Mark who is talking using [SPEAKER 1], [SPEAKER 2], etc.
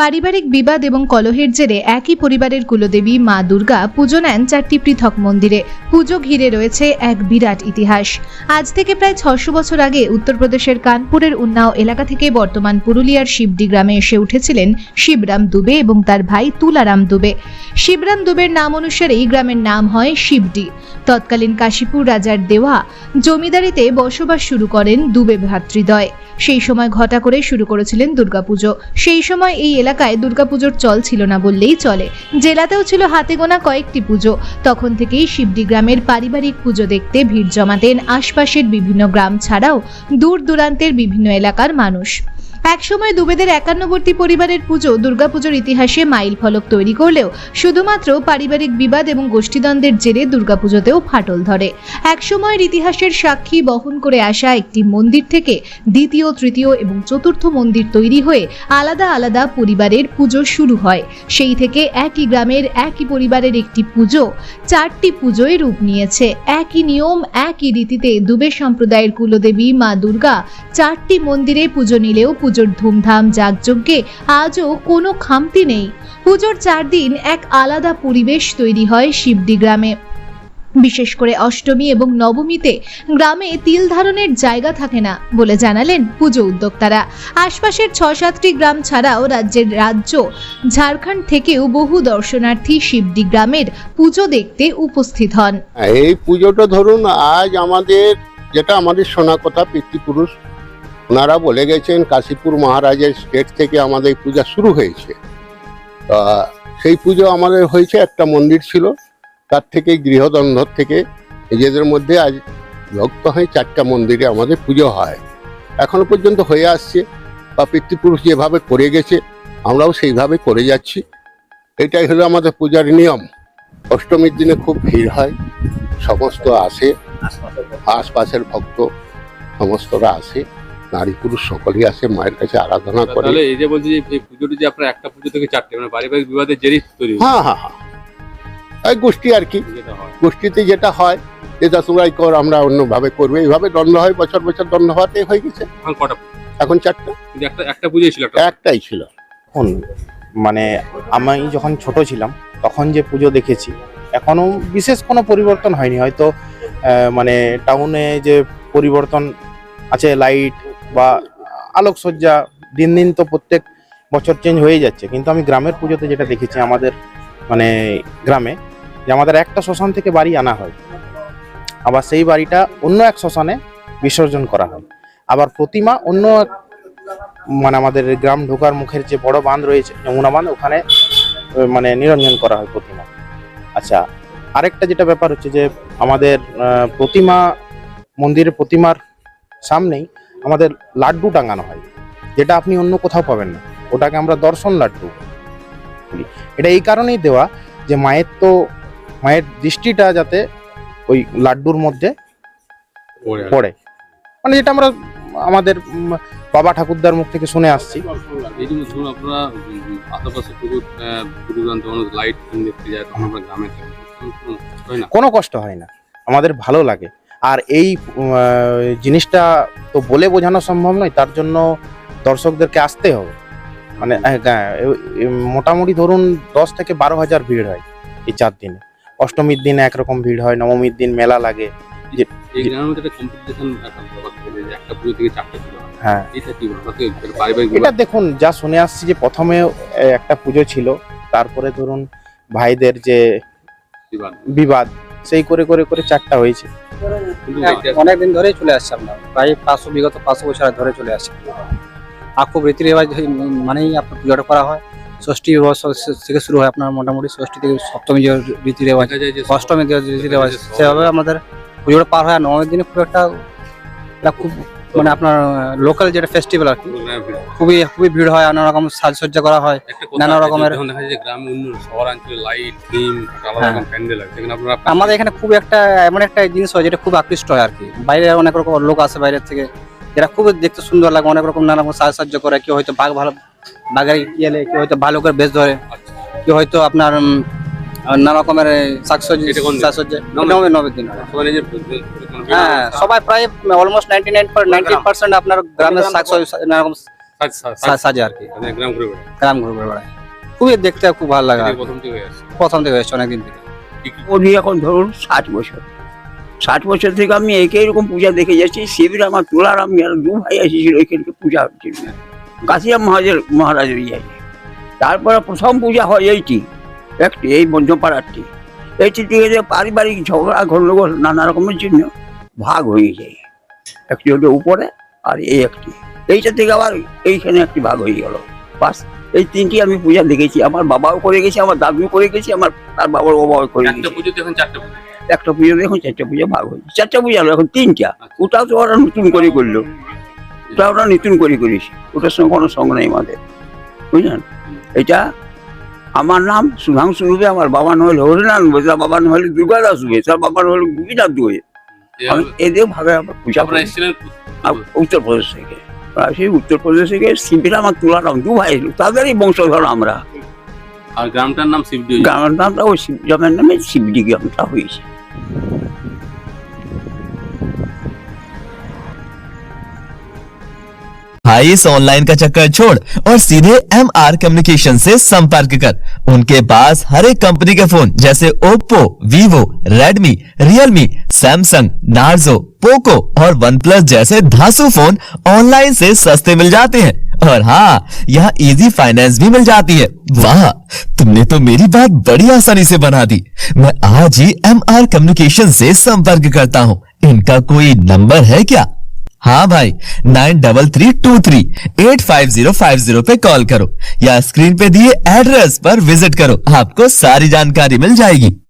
[SPEAKER 1] পারিবারিক বিবাদ এবং কলহের জেরে একই পরিবারের কুলদেবী মা দুর্গা পুজো নেন চারটি পৃথক মন্দিরে। পুজো ঘিরে রয়েছে এক বিরাট ইতিহাস। আজ থেকে প্রায় ছশো বছর আগে উত্তরপ্রদেশের কানপুরের উন্নাও এলাকা থেকে বর্তমান পুরুলিয়ার শিবডি গ্রামে এসে উঠেছিলেন শিবরাম দুবে এবং তার ভাই তুলারাম দুবে। শিবরাম দুবের নাম অনুসারেই গ্রামের নাম হয় শিবডি। তৎকালীন কাশীপুর রাজার দেওয়া জমিদারিতে বসবাস শুরু করেন দুবে ভ্রাতৃদ্বয় সেই সময় ঘটা করে শুরু করেছিলেন দুর্গাপুজো। সেই সময় এই এলাকায় দুর্গাপুজোর চল ছিল না বললেই চলে। জেলাতেও ছিল হাতে গোনা কয়েকটি পুজো। তখন থেকেই শিবডি গ্রামের পারিবারিক পুজো দেখতে ভিড় জমাতেন আশপাশের বিভিন্ন গ্রাম ছাড়াও দূর দূরান্তের বিভিন্ন এলাকার মানুষ। একসময় দুবেদের একান্নবর্তী পরিবারের পুজো, দুর্গাপুজোর ইতিহাসে মাইল ফলক তৈরি করলেও শুধুমাত্র পারিবারিক বিবাদ এবং গোষ্ঠীদ্বন্দ্বের জেরে দুর্গাপুজোতেও ফাটল ধরে। একসময়ের ইতিহাসের সাক্ষী বহন করে আসা একটি মন্দির থেকে দ্বিতীয়, তৃতীয় এবং চতুর্থ মন্দির তৈরি হয়ে আলাদা আলাদা পরিবারের পুজো শুরু হয়। সেই থেকে একই গ্রামের একই পরিবারের একটি পুজো চারটি পুজোয় রূপ নিয়েছে। একই নিয়ম, একই রীতিতে দুবে সম্প্রদায়ের কুলদেবী মা দুর্গা চারটি মন্দিরে পুজো নিলেও পুজোর ধুমধাম যাগযজ্ঞে আজও কোনো খামতি নেই। পুজোর চার দিন এক আলাদা পরিবেশ তৈরি হয় শিবডি গ্রামে। বিশেষ করে অষ্টমী এবং নবমীতে গ্রামে তিল ধারণের জায়গা থাকে না বলে জানালেন পুজো উদ্যোক্তারা। আশপাশের ছ সাতটি গ্রাম ছাড়াও রাজ্যের রাজ্য ঝাড়খণ্ড থেকেও বহু দর্শনার্থী শিবডি গ্রামের পুজো দেখতে উপস্থিত হন।
[SPEAKER 2] এই পুজোটা ধরুন, আজ আমাদের যেটা আমাদের শোনা কথা পিতৃপুরুষ ওনারা বলে গেছেন কাশীপুর মহারাজের স্টেট থেকে আমাদের পূজা শুরু হয়েছে। সেই পুজো আমাদের হয়েছে একটা মন্দির ছিল তার থেকে গৃহদ্বন্দ্ব থেকে নিজেদের মধ্যে আজ ভক্ত হয়ে চারটা মন্দিরে আমাদের পুজো হয়। এখনও পর্যন্ত হয়ে আসছে বা পিতৃপুরুষ যেভাবে করে গেছে আমরাও সেইভাবে করে যাচ্ছি। এটাই হলো আমাদের পূজার নিয়ম। অষ্টমীর দিনে খুব ভিড় হয় সমস্ত আসে আশপাশের ভক্ত সমস্তরা আসে। নারী পুরুষ সকলেই আসে মায়ের কাছে আরাধনা করে।
[SPEAKER 3] তাহলে এই যে বলছি যে এই পুজোটি যে আপনার একটা পুজো থেকে চারটে মানে পারিবারিক বিবাদের জেরেই তৈরি
[SPEAKER 2] হ্যাঁ হ্যাঁ হ্যাঁ। এই গোষ্ঠী আর কি। গোষ্ঠীতে যেটা হয় যেটা তোমরাই কর আমরা অন্যভাবে করবে। এইভাবে দণ্ড হয় বছর বছর দণ্ড হওয়াতে হয়ে গেছে।
[SPEAKER 3] এখন কটা
[SPEAKER 2] এখন চারটা।
[SPEAKER 3] একটা একটা পুজোই ছিল
[SPEAKER 2] একটাই ছিল।
[SPEAKER 4] এখন মানে আমি যখন ছোট ছিলাম তখন যে পুজো দেখেছি এখনও বিশেষ কোনো পরিবর্তন হয়নি। হয়তো আহ, মানে টাউনে যে পরিবর্তন আছে লাইট বা আলোকসজ্জা দিন দিন তো প্রত্যেক বছর চেঞ্জ হয়ে যাচ্ছে। কিন্তু আমি গ্রামের পুজোতে যেটা দেখেছি আমাদের মানে গ্রামে, যে আমাদের একটা শ্মশান থেকে বাড়ি আনা হয়। আবার সেই বাড়িটা অন্য এক শ্মশানে বিসর্জন করা হয়। আবার প্রতিমা অন্য এক মানে আমাদের গ্রাম ঢোকার মুখের যে বড় বাঁধ রয়েছে, যমুনা বাঁধ, ওখানে মানে নিরঞ্জন করা হয় প্রতিমা। আচ্ছা আরেকটা যেটা ব্যাপার হচ্ছে যে আমাদের প্রতিমা, মন্দিরের প্রতিমার সামনেই আমাদের লাড্ডু টাঙানো হয় যেটা আপনি অন্য কোথাও পাবেন না। ওটাকে আমরা দর্শন লাড্ডু বলি। এটা এই কারণেই দেওয়া যে মায়ের তো মায়ের দৃষ্টিটা যাতে ওই লাড্ডুর মধ্যে
[SPEAKER 3] পড়ে
[SPEAKER 4] মানে যেটা আমরা আমাদের বাবা ঠাকুরদার মুখ থেকে শুনে আসছি।
[SPEAKER 3] এই জন্য ধরুন আপনারা আশেপাশে পুজো দূরান্ত মানুষ লাইট দেখতে যায় তখন আমরা গ্রামে থাকি। তখন কোনো কষ্ট না।
[SPEAKER 4] কোনো কষ্ট হয় না। আমাদের ভালো লাগে। আর এই জিনিসটা তো বলে বোঝানো সম্ভব নয় তার জন্য দর্শকদেরকে আসতে হবে। মানে হ্যাঁ, মোটামুটি ধরুন দশ থেকে বারো হাজার ভিড় হয় এই চার দিনে। অষ্টমীর দিন একরকম ভিড় হয় নবমীর দিন মেলা লাগে।
[SPEAKER 3] হয়। এটা
[SPEAKER 4] দেখুন যা শুনে আসছি যে প্রথমে একটা পুজো ছিল তারপরে ধরুন ভাইদের যে
[SPEAKER 3] বিবাদ।
[SPEAKER 4] বিবাদ সেই করে করে করে চারটা হয়েছে।
[SPEAKER 5] হ্যাঁ, অনেক দিন ধরেই চলে আসছে আপনার প্রায় পাঁচশো বিগত পাঁচশো বছর ধরে চলে আসছে। আর খুব রীতি রেওয়াজ মানেই আপনার পুজোটা করা হয়। ষষ্ঠী থেকে শুরু হয় আপনার মোটামুটি ষষ্ঠী থেকে সপ্তমী যে রীতি রেওয়াজ অষ্টমী যে রীতি রেওয়াজ সেভাবে আমাদের পুজোটা পার হয়। আর নবমীর দিনে খুব একটা খুব মানে আপনার লোকাল যেটা ফেস্টিভ্যাল আর কি খুবই খুবই ভিড় হয় নানা রকম সাজসজ্জা করা হয় নানা রকমের-
[SPEAKER 3] দেখা যায় যে শহরাঞ্চলে লাইট থিম
[SPEAKER 5] হ্যাঁ।
[SPEAKER 3] রকম প্যান্ডেল আছে আপনারা
[SPEAKER 5] আমাদের এখানে খুব একটা এমন একটা জিনিস হয় যেটা খুব আকৃষ্ট হয় আর কি। বাইরে অনেক রকম লোক আসে বাইরের থেকে যেটা খুব দেখতে সুন্দর লাগে অনেক রকম নানা রকম সাজসজ্জ করে কেউ হয়তো বাঘ ভালো বাঘের গেলে কেউ হয়তো ভালো করে বেশ ধরে
[SPEAKER 3] আচ্ছা।
[SPEAKER 5] কেউ হয়তো আপনার নানা রকমের শাকসবজি
[SPEAKER 3] এটা কোন দিন? সবাই
[SPEAKER 5] হ্যাঁ সবাই প্রায় almost ninety nine ninety percent আপনার গ্রামের রকম
[SPEAKER 3] সাজ
[SPEAKER 5] আর কি।
[SPEAKER 3] মানে গ্রাম ঘুরে বেড়ায়।
[SPEAKER 5] গ্রাম ঘুরে বেড়ায়। খুবই দেখতে খুব ভালো লাগে।
[SPEAKER 3] প্রথম থেকে
[SPEAKER 5] এসছে অনেকদিন থেকে।
[SPEAKER 6] উনি এখন ধরুন ষাট বছর। ষাট বছর থেকে আমি একই রকম পূজা দেখে যাচ্ছি শিবির আমার তোলার আমি আর দু ভাই এসেছিল এখানকে পূজা হচ্ছিল। কাশিয়া মহাজের মহারাজের ইয়ে। তারপরে প্রথম পূজা হয় এইটি। একটি এই মধ্যপাড়ারটি এইটি থেকে যে পারিবারিক ঝগড়া গন্ডগোল নানা রকমের জন্য ভাগ হয়ে যায়। একটি হলো উপরে আর এই একটি। এইটা থেকে আবার এইখানে একটি ভাগ হয়ে গেল। বাস এই তিনটি আমি পূজা দেখেছি। আমার বাবাও করে গেছে আমার দাদুও করে গেছে আমার তার বাবার বাবাও করে
[SPEAKER 3] একটা
[SPEAKER 6] গেছে। একটা পুজো এখন চারটা পুজো ভাগ হয়েছে চারটা পুজো হলো এখন তিনটা।
[SPEAKER 3] আচ্ছা।
[SPEAKER 6] ওটাও তো ওরা নতুন করে করল। ওটা ওরা নতুন করে করেছে। ওটার সঙ্গে কোনো সঙ্গ নেই আমাদের। বুঝলেন? এটা আমার নাম সুধাংশু রূপে আমার বাবা নহলে হরিনারায়ণ হবে তার বাবা নহলে দুর্গাদাস হবে তার বাবা নহলে গোপীনাথ হবে আমি এদের ভাবে আমরা পূজা করি। উত্তরপ্রদেশ থেকে। সেই উত্তরপ্রদেশ থেকে শিবির আমার তুলা তুলারাম দু ভাই। তাদেরই বংশধর আমরা।
[SPEAKER 3] আর গ্রামটার নাম শিবডি
[SPEAKER 6] গ্রামের নামটা ওই শিব গ্রামের নামে শিবডি গ্রামটা হয়েছে।
[SPEAKER 7] भाई, इस ऑनलाइन का चक्कर छोड़ और सीधे एम आर कम्युनिकेशन से संपर्क कर। उनके पास हर एक कंपनी के फ़ोन जैसे Oppo Vivo Redmi Realme Samsung Narzo Poco और वन प्लस जैसे धासु फ़ोन ऑनलाइन से सस्ते मिल जाते हैं। और हाँ यहाँ इजी फाइनेंस भी मिल जाती है। वाह, तुमने तो मेरी बात बड़ी आसानी से बना दी। मैं आज ही एम आर कम्युनिकेशन से संपर्क करता हूँ। इनका कोई नंबर है क्या? हाँ भाई, nine double three two three, eight five zero five zero पे कॉल करो या स्क्रीन पे दिए एड्रेस पर विज़िट करो। आपको सारी जानकारी मिल जाएगी।